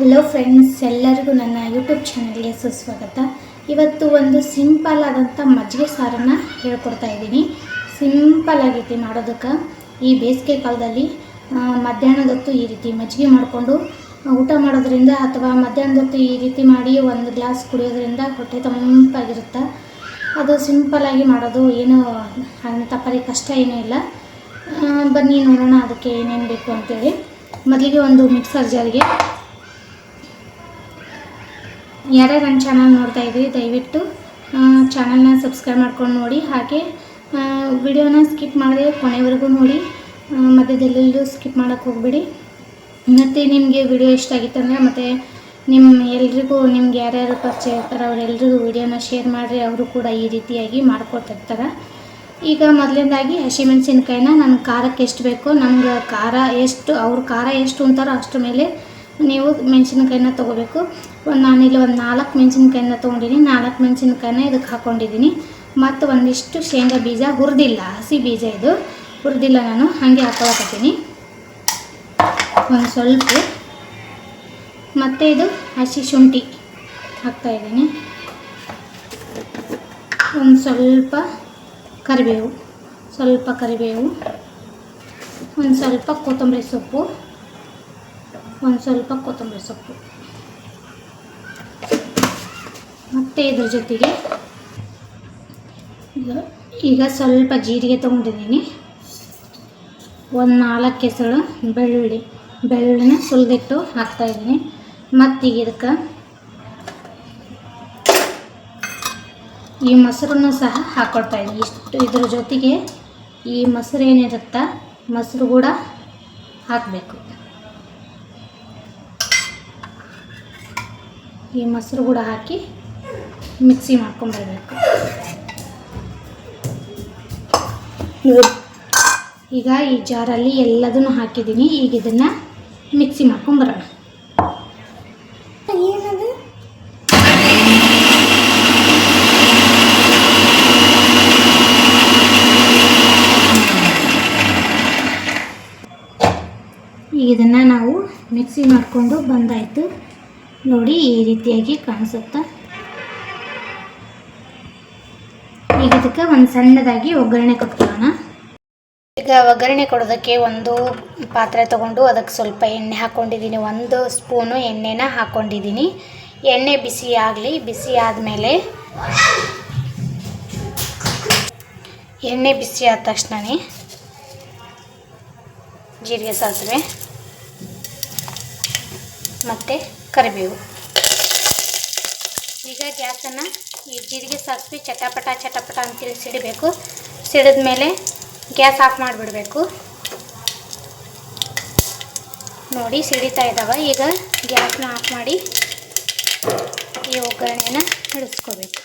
Hello friends ಎಲ್ಲರಿಗೂ ನನ್ನ YouTube ಚಾನಲ್ಗೆ ಸುಸ್ವಾಗತ. ಇವತ್ತು ಒಂದು ಸಿಂಪಲ್ ಆದಂಥ ಮಜ್ಜಿಗೆ ಸಾರನ್ನು ಹೇಳ್ಕೊಡ್ತಾ ಇದ್ದೀನಿ. ಸಿಂಪಲ್ ಆಗೈತಿ ಮಾಡೋದಕ್ಕೆ ಈ ಬೇಸಿಗೆ ಕಾಲದಲ್ಲಿ ಮಧ್ಯಾಹ್ನದೊತ್ತು ಈ ರೀತಿ ಮಜ್ಜಿಗೆ ಮಾಡಿಕೊಂಡು ಊಟ ಮಾಡೋದ್ರಿಂದ ಅಥವಾ ಮಧ್ಯಾಹ್ನದ ಹೊತ್ತು ಈ ರೀತಿ ಮಾಡಿ ಒಂದು ಗ್ಲಾಸ್ ಕುಡಿಯೋದ್ರಿಂದ ಹೊಟ್ಟೆ ತಂಪಾಗಿರುತ್ತೆ. ಅದು ಸಿಂಪಲ್ಲಾಗಿ ಮಾಡೋದು ಏನು ಅಂಥ ಪರಿ ಕಷ್ಟ ಏನೂ ಇಲ್ಲ. ಬನ್ನಿ ನೋಡೋಣ ಅದಕ್ಕೆ ಏನೇನು ಬೇಕು ಅಂತೇಳಿ. ಮೊದಲಿಗೆ ಒಂದು ಮಿಕ್ಸರ್ ಜಾರಿಗೆ ಯಾರ್ಯಾರು ನನ್ನ ಚಾನಲ್ ನೋಡ್ತಾ ಇದ್ದೀವಿ ದಯವಿಟ್ಟು ಚಾನಲ್ನ ಸಬ್ಸ್ಕ್ರೈಬ್ ಮಾಡ್ಕೊಂಡು ನೋಡಿ. ಹಾಗೆ ವಿಡಿಯೋನ ಸ್ಕಿಪ್ ಮಾಡಿದೆ ಕೊನೆವರೆಗೂ ನೋಡಿ. ಮಧ್ಯದಲ್ಲೆಲ್ಲೂ ಸ್ಕಿಪ್ ಮಾಡೋಕ್ಕೆ ಹೋಗಬೇಡಿ. ಮತ್ತು ನಿಮಗೆ ವಿಡಿಯೋ ಇಷ್ಟ ಆಗಿತ್ತಂದರೆ ಮತ್ತು ನಿಮ್ಮ ಎಲ್ರಿಗೂ, ನಿಮ್ಗೆ ಯಾರ್ಯಾರು ಪರಿಚಯ ಇರ್ತಾರೆ ಅವರೆಲ್ಲರಿಗೂ ವಿಡಿಯೋನ ಶೇರ್ ಮಾಡಿರಿ. ಅವರು ಕೂಡ ಈ ರೀತಿಯಾಗಿ ಮಾಡ್ಕೊತಿರ್ತಾರೆ ಈಗ ಮೊದಲನೇದಾಗಿ ಹಸಿಮೆಣಸಿನ್ಕಾಯಿನ ನನ್ನ ಖಾರಕ್ಕೆ ಎಷ್ಟು ಬೇಕೋ ನಮ್ಗೆ ಖಾರ ಎಷ್ಟು, ಅವ್ರ ಖಾರ ಎಷ್ಟು ಅಂತಾರೋ ಅಷ್ಟರ ಮೇಲೆ ನೀವು ಮೆಣಸಿನ್ಕಾಯಿನ ತೊಗೋಬೇಕು. ನಾನಿಲ್ಲಿ ಒಂದು ನಾಲ್ಕು ಮೆಣಸಿನ್ಕಾಯಿನ ತೊಗೊಂಡಿದ್ದೀನಿ ನಾಲ್ಕು ಮೆಣಸಿನ್ಕಾಯಿನ ಇದಕ್ಕೆ ಹಾಕ್ಕೊಂಡಿದ್ದೀನಿ ಮತ್ತು ಒಂದಿಷ್ಟು ಶೇಂಗಾ ಬೀಜ ಹುರಿದಿಲ್ಲ, ಹಸಿ ಬೀಜ ಇದು. ಹುರಿದಿಲ್ಲ ನಾನು, ಹಾಗೆ ಹಾಕೊಳಕತ್ತೀನಿ. ಒಂದು ಸ್ವಲ್ಪ. ಮತ್ತು ಇದು ಹಸಿ ಶುಂಠಿ ಹಾಕ್ತಾಯಿದ್ದೀನಿ ಒಂದು ಸ್ವಲ್ಪ ಕರಿಬೇವು. ಸ್ವಲ್ಪ ಕರಿಬೇವು. ಒಂದು ಸ್ವಲ್ಪ ಕೊತ್ತಂಬರಿ ಸೊಪ್ಪು. ಒಂದು ಸ್ವಲ್ಪ ಕೊತ್ತಂಬರಿ ಸೊಪ್ಪು. ಮತ್ತು ಇದ್ರ ಜೊತೆಗೆ ಈಗ ಸ್ವಲ್ಪ ಜೀರಿಗೆ ತೊಗೊಂಡಿದ್ದೀನಿ. ಒಂದು ನಾಲ್ಕು ಹೆಸರು ಬೆಳ್ಳುಳ್ಳಿ, ಬೆಳ್ಳುಳ್ಳಿನ ಸುಲಿದಿಟ್ಟು ಹಾಕ್ತಾಯಿದ್ದೀನಿ ಮತ್ತೀಗ ಇದಕ್ಕೆ ಈ ಮೊಸರನ್ನು ಸಹ ಹಾಕ್ಕೊಳ್ತಾ ಇದ್ದೀನಿ. ಇಷ್ಟು ಇದ್ರ ಜೊತೆಗೆ ಈ ಮೊಸರು ಏನಿರುತ್ತಾ, ಮೊಸರು ಕೂಡ ಹಾಕಬೇಕು. ಈ ಮೊಸರು ಕೂಡ ಹಾಕಿ ಮಿಕ್ಸಿ ಮಾಡ್ಕೊಂಬರ್ಬೇಕು ಈಗ ಈ ಜಾರಲ್ಲಿ ಎಲ್ಲದನ್ನು ಹಾಕಿದ್ದೀನಿ. ಈಗ ಇದನ್ನು ಮಿಕ್ಸಿ ಮಾಡ್ಕೊಂಬರೋಣ ಈಗ ಇದನ್ನು ನಾವು ಮಿಕ್ಸಿ ಮಾಡಿಕೊಂಡು ಬಂದಾಯಿತು. ನೋಡಿ ಈ ರೀತಿಯಾಗಿ ಕಾಣಿಸುತ್ತೆ. ಈಗ ಇದಕ್ಕೆ ಒಂದು ಸಣ್ಣದಾಗಿ ಒಗ್ಗರಣೆ ಕೊಟ್ಕೊಳ್ಳೋಣ. ಈಗ ಒಗ್ಗರಣೆ ಕೊಡೋದಕ್ಕೆ ಒಂದು ಪಾತ್ರೆ ತಗೊಂಡು ಅದಕ್ಕೆ ಸ್ವಲ್ಪ ಎಣ್ಣೆ ಹಾಕ್ಕೊಂಡಿದ್ದೀನಿ. ಒಂದು ಸ್ಪೂನು ಎಣ್ಣೆನ ಹಾಕ್ಕೊಂಡಿದ್ದೀನಿ. ಎಣ್ಣೆ ಬಿಸಿ ಆಗಲಿ, ಬಿಸಿ ಆದಮೇಲೆ ಎಣ್ಣೆ ಬಿಸಿ ಆದ ತಕ್ಷಣವೇ ಜೀರಿಗೆ ಸಾಸಿವೆ ಮತ್ತು ಕರಿಬೇವು. ಈಗ ಗ್ಯಾಸನ್ನು ಈ ಜೀರಿಗೆ ಸಾಸಿವೆ ಚಟಪಟ ಚಟಪಟ ಅಂತೇಳಿ ಸಿಡಬೇಕು. ಸಿಡಿದ ಮೇಲೆ ಗ್ಯಾಸ್ ಆಫ್ ಮಾಡಿಬಿಡಬೇಕು. ನೋಡಿ ಸಿಡಿತಾ ಇದ್ದಾವೆ ಈಗ ಗ್ಯಾಸ್ನ ಆಫ್ ಮಾಡಿ ಈ ಒಗ್ಗರಣೆನ ಇಳಿಸ್ಕೋಬೇಕು.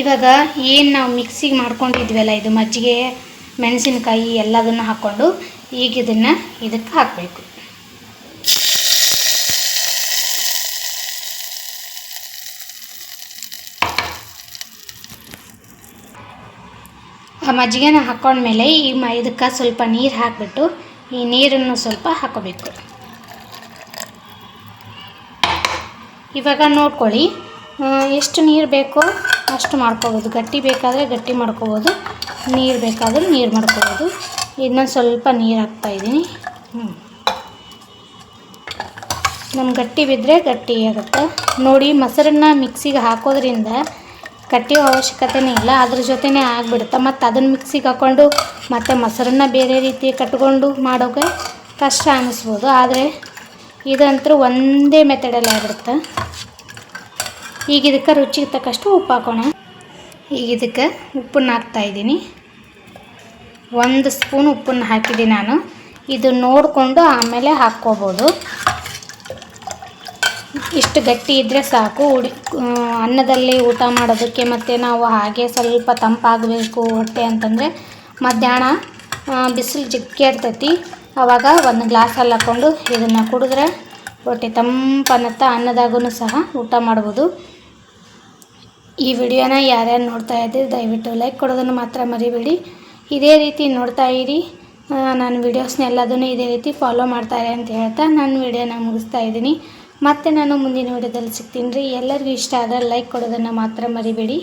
ಇವಾಗ ಏನು ನಾವು ಮಿಕ್ಸಿಗೆ ಮಾಡ್ಕೊಂಡಿದ್ವಲ್ಲ, ಇದು ಮಜ್ಜಿಗೆ, ಮೆಣಸಿನಕಾಯಿ ಎಲ್ಲದನ್ನು ಹಾಕ್ಕೊಂಡು ಈಗ ಇದನ್ನು ಇದಕ್ಕೆ ಹಾಕಬೇಕು. ಆ ಮಜ್ಜಿಗೆನ ಹಾಕ್ಕೊಂಡ್ಮೇಲೆ ಈ ಮ ಇದಕ್ಕೆ ಸ್ವಲ್ಪ ನೀರು ಹಾಕಿಬಿಟ್ಟು ಈ ನೀರನ್ನು ಸ್ವಲ್ಪ ಹಾಕೋಬೇಕು. ಇವಾಗ ನೋಡ್ಕೊಳ್ಳಿ ಎಷ್ಟು ನೀರು ಬೇಕೋ ಅಷ್ಟು ಮಾಡ್ಕೋಬೋದು. ಗಟ್ಟಿ ಬೇಕಾದರೆ ಗಟ್ಟಿ ಮಾಡ್ಕೋಬೋದು. ನೀರು ಬೇಕಾದರೆ ನೀರು ಮಾಡ್ಕೋಬೋದು. ಇನ್ನೊಂದು ಸ್ವಲ್ಪ ನೀರು ಹಾಕ್ತಾಯಿದ್ದೀನಿ ಹ್ಞೂ ನಮ್ಮ ಗಟ್ಟಿ ಬಿದ್ದರೆ ಗಟ್ಟಿ ಆಗುತ್ತೆ. ನೋಡಿ, ಮೊಸರನ್ನ ಮಿಕ್ಸಿಗೆ ಹಾಕೋದ್ರಿಂದ ಕಟ್ಟಿಯೋ ಅವಶ್ಯಕತೆನೇ ಇಲ್ಲ. ಅದ್ರ ಜೊತೆನೇ ಆಗಿಬಿಡುತ್ತೆ. ಮತ್ತು ಅದನ್ನು ಮಿಕ್ಸಿಗೆ ಹಾಕ್ಕೊಂಡು ಮತ್ತು ಮೊಸರನ್ನ ಬೇರೆ ರೀತಿ ಕಟ್ಕೊಂಡು ಮಾಡೋಕೆ ಕಷ್ಟ ಅನ್ನಿಸ್ಬೋದು ಆದರೆ ಇದಂತೂ ಒಂದೇ ಮೆಥಡಲ್ಲಿ ಆಗಿಬಿಡುತ್ತೆ. ಈಗ ಇದಕ್ಕೆ ರುಚಿಗೆ ತಕ್ಕಷ್ಟು ಉಪ್ಪು ಹಾಕೋಣ. ಈಗ ಇದಕ್ಕೆ ಉಪ್ಪನ್ನು ಹಾಕ್ತಾಯಿದ್ದೀನಿ ಒಂದು ಸ್ಪೂನ್ ಉಪ್ಪನ್ನು ಹಾಕಿದ್ದೀನಿ ನಾನು. ಇದು ನೋಡಿಕೊಂಡು ಆಮೇಲೆ ಹಾಕ್ಕೋಬೋದು. ಇಷ್ಟು ಗಟ್ಟಿ ಇದ್ದರೆ ಸಾಕು. ಉಡಿ ಅನ್ನದಲ್ಲಿ ಊಟ ಮಾಡೋದಕ್ಕೆ ಮತ್ತು ನಾವು ಹಾಗೆ ಸ್ವಲ್ಪ ತಂಪಾಗಬೇಕು ಹೊಟ್ಟೆ ಅಂತಂದರೆ ಮಧ್ಯಾಹ್ನ ಬಿಸಿಲು ಜಿಕ್ಕಿ ಇರ್ತೈತಿ. ಆವಾಗ ಒಂದು ಗ್ಲಾಸಲ್ಲಿ ಹಾಕ್ಕೊಂಡು ಇದನ್ನು ಕುಡಿದ್ರೆ ಹೊಟ್ಟೆ ತಂಪನ್ನತ್ತ ಅನ್ನದಾಗೂ ಸಹ ಊಟ ಮಾಡ್ಬೋದು. ಈ ವಿಡಿಯೋನ ಯಾರ್ಯಾರು ನೋಡ್ತಾ ಇದ್ದೀರಿ, ದಯವಿಟ್ಟು ಲೈಕ್ ಕೊಡೋದನ್ನು ಮಾತ್ರ ಮರಿಬೇಡಿ. ಇದೇ ರೀತಿ ನೋಡ್ತಾ ಇರಿ. ನಾನು ವೀಡಿಯೋಸ್ನ ಎಲ್ಲದನ್ನು ಇದೇ ರೀತಿ ಫಾಲೋ ಮಾಡ್ತಾರೆ ಅಂತ ಹೇಳ್ತಾ ನಾನು ವಿಡಿಯೋನ ಮುಗಿಸ್ತಾ ಇದ್ದೀನಿ. ಮತ್ತೆ ನಾನು ಮುಂದಿನ ವಿಡಿಯೋದಲ್ಲಿ ಸಿಗ್ತೀನಿ ರೀ. ಎಲ್ಲರಿಗೂ ಇಷ್ಟ ಆದರೆ ಲೈಕ್ ಕೊಡೋದನ್ನು ಮಾತ್ರ ಮರಿಬೇಡಿ.